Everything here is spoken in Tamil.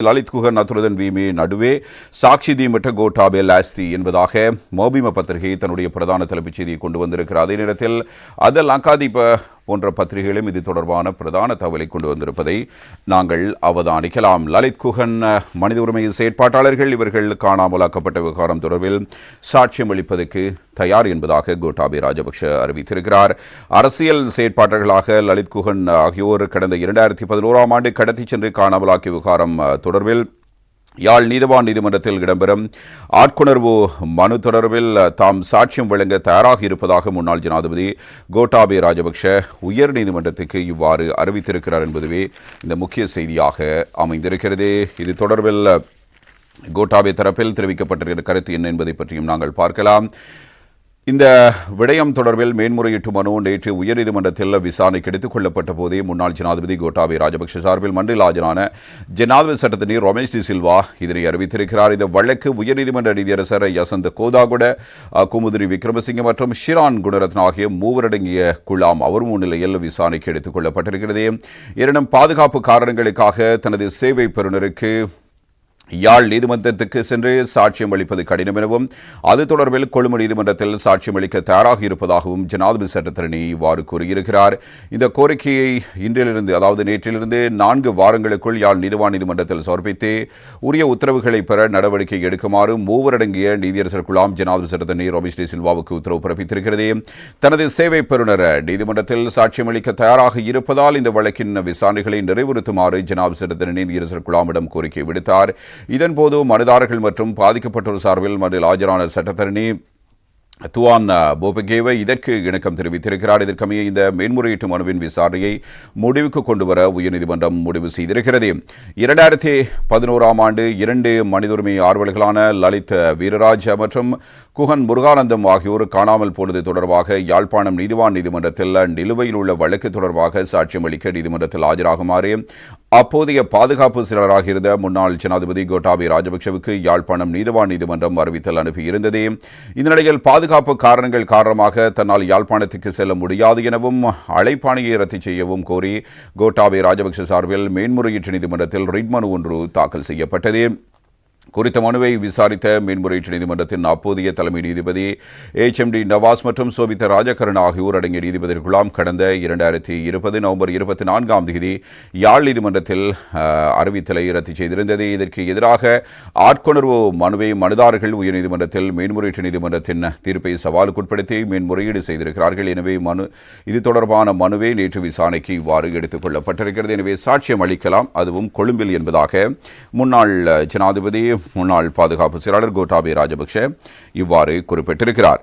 லலித் குகர் அத்துடன் வீமே நடுவே சாட்சி தீமிட்ட கோட்டாபே லாஸ்தி என்பதாக மோபிம பத்திரிகை தன்னுடைய பிரதான தலைப்புச் செய்தியை கொண்டு வந்திருக்கிறார் அதே நேரத்தில் அதல் அங்காதீப போன்ற பத்திரிகைகளும் இது தொடர்பான பிரதான தகவலை கொண்டு வந்திருப்பதை நாங்கள் அவதானிக்கலாம். லலித் குகன் மனித உரிமை செயற்பாட்டாளர்கள் இவர்கள் காணாமலாக்கப்பட்ட விவகாரம் தொடர்பில் சாட்சியம் அளிப்பதற்கு தயார் என்பதாக கோட்டாபி ராஜபக்ஷ அறிவித்திருக்கிறார். அரசியல் செயற்பாட்டாளர்களாக லலித் குகன் ஆகியோர் கடந்த இரண்டாயிரத்தி பதினோராம் ஆண்டு கடத்திச் சென்று காணாமலாக்கிய விவகாரம் தொடர்பில் யாழ் நீதவான் நீதிமன்றத்தில் இடம்பெறும் ஆட்கொணர்வு மனு தொடர்பில் தாம் சாட்சியம் வழங்க தயாராக இருப்பதாக முன்னாள் ஜனாதிபதி கோட்டாபே ராஜபக்ஷ உயர் நீதிமன்றத்துக்கு இவ்வாறு அறிவித்திருக்கிறார் என்பதுவே இந்த முக்கிய செய்தியாக அமைந்திருக்கிறது. இது தொடர்பில் கோட்டாபே தரப்பில் தெரிவிக்கப்பட்டிருக்கிற கருத்து என்ன என்பதை பற்றியும் நாங்கள் பார்க்கலாம். இந்த விடயம் தொடர்பில் மேன்முறையீட்டு மனு நேற்று உயர்நீதிமன்றத்தில் விசாரணைக்கு எடுத்துக் கொள்ளப்பட்ட போதே முன்னாள் ஜனாதிபதி கோட்டாபே ராஜபக்ஷ சார்பில் மன்றில் ஆஜரான ஜனாதிபதி சட்டத்தினர் ரமேஷ் டி சில்வா இதனை அறிவித்திருக்கிறார். இந்த வழக்கு உயர்நீதிமன்ற நீதியரசர் யசந்த் கோதாகுட குமுதிரி விக்ரமசிங்க மற்றும் ஷிரான் குணரத்ன ஆகிய மூவரடங்கிய குழாம் அவர் முன்னிலையில் விசாரணைக்கு எடுத்துக் கொள்ளப்பட்டிருக்கிறது. இரண்டும் பாதுகாப்பு காரணங்களுக்காக தனது சேவை பெறுநருக்கு யாழ் நீதிமன்றத்துக்கு சென்று சாட்சியம் அளிப்பது கடினம் எனவும் அது தொடர்பில் கொழும்பு நீதிமன்றத்தில் சாட்சியம் அளிக்க தயாராக இருப்பதாகவும் ஜனாதிபதி சட்டத்தரணி இவ்வாறு கூறியிருக்கிறார். இந்த கோரிக்கையை இன்றிலிருந்து அதாவது நேற்றிலிருந்து நான்கு வாரங்களுக்குள் யாழ் நீதிவான் நீதிமன்றத்தில் சமர்ப்பித்து உரிய உத்தரவுகளை பெற நடவடிக்கை எடுக்குமாறு மூவரடங்கிய நீதியரசர் குழாம் ஜனாதிபதி சட்டத்தரணி ரமேஷ் டி சில்வாவுக்கு உத்தரவு பிறப்பித்திருக்கிறது. தனது சேவை பெறுநர் நீதிமன்றத்தில் சாட்சியம் அளிக்க தயாராக இருப்பதால் இந்த வழக்கின் விசாரணைகளை நிறைவுறுத்துமாறு ஜனாதிபதி சட்டத்தரணி நீதியரசர் குழாமிடம் கோரிக்கை விடுத்தார். இதன்போது மனுதாரர்கள் மற்றும் பாதிக்கப்பட்டோர் சார்பில் மனதில் ஆஜரான சட்டத்தரணி துவான் போபகேவை இதற்கு இணக்கம் தெரிவித்திருக்கிறார். இதற்கமைய இந்த மேன்முறையீட்டு மனுவின் விசாரணையை முடிவுக்கு கொண்டு வர உயர்நீதிமன்றம் முடிவு செய்திருக்கிறது. இரண்டாயிரத்தி பதினோராம் ஆண்டு இரண்டு மனித உரிமை ஆர்வலர்களான லலித் வீரராஜ் மற்றும் குகன் முருகானந்தம் ஆகியோர் காணாமல் போனது தொடர்பாக யாழ்ப்பாணம் நீதிவான் நீதிமன்றத்தில் நிலுவையில் உள்ள வழக்கு தொடர்பாக சாட்சியம் அளிக்க நீதிமன்றத்தில் ஆஜராகுமாறு அப்போதைய பாதுகாப்பு செயலராக இருந்த முன்னாள் ஜனாதிபதி கோட்டாபி ராஜபக்சவுக்கு யாழ்ப்பாணம் நீதவான் நீதிமன்றம் அறிவித்தல் அனுப்பியிருந்தது. இந்த நிலையில் பாதுகாப்பு காரணங்கள் காரணமாக தன்னால் யாழ்ப்பாணத்துக்கு செல்ல முடியாது எனவும் அழைப்பாணையை ரத்து செய்யவும் கோரி கோட்டாபி ராஜபக்ஷ சார்பில் மேன்முறையீட்டு நீதிமன்றத்தில் ரிட்மனு ஒன்று தாக்கல் செய்யப்பட்டது. குறித்த மனுவை விசாரித்த மேன்முறையீட்டு நீதிமன்றத்தின் அப்போதைய தலைமை நீதிபதி எச் எம் டி நவாஸ் மற்றும் சோபித்த ராஜகரன் ஆகியோர் அடங்கிய நீதிபதிகளும் கடந்த இரண்டாயிரத்தி இருபது நவம்பர் இருபத்தி நான்காம் தேதி யாழ் நீதிமன்றத்தில் அறிவித்தலை ரத்து செய்திருந்தது. இதற்கு எதிராக ஆட்கொணர்வு மனுவை மனுதாரர்கள் உயர்நீதிமன்றத்தில் மேன்முறையீட்டு நீதிமன்றத்தின் தீர்ப்பை சவாலுக்குட்படுத்தி மேன்முறையீடு செய்திருக்கிறார்கள். எனவே மனு இது தொடர்பான மனுவை நேற்று விசாரணைக்கு இவ்வாறு எடுத்துக் கொள்ளப்பட்டிருக்கிறது. எனவே சாட்சியம் அளிக்கலாம். அதுவும் கொழும்பில் என்பதாக முன்னாள் ஜனாதிபதி முன்னாள் பாதுகாப்பு செயலாளர் கோட்டாபே ராஜபக்ஷ இவ்வாறு குறிப்பிட்டிருக்கிறார்.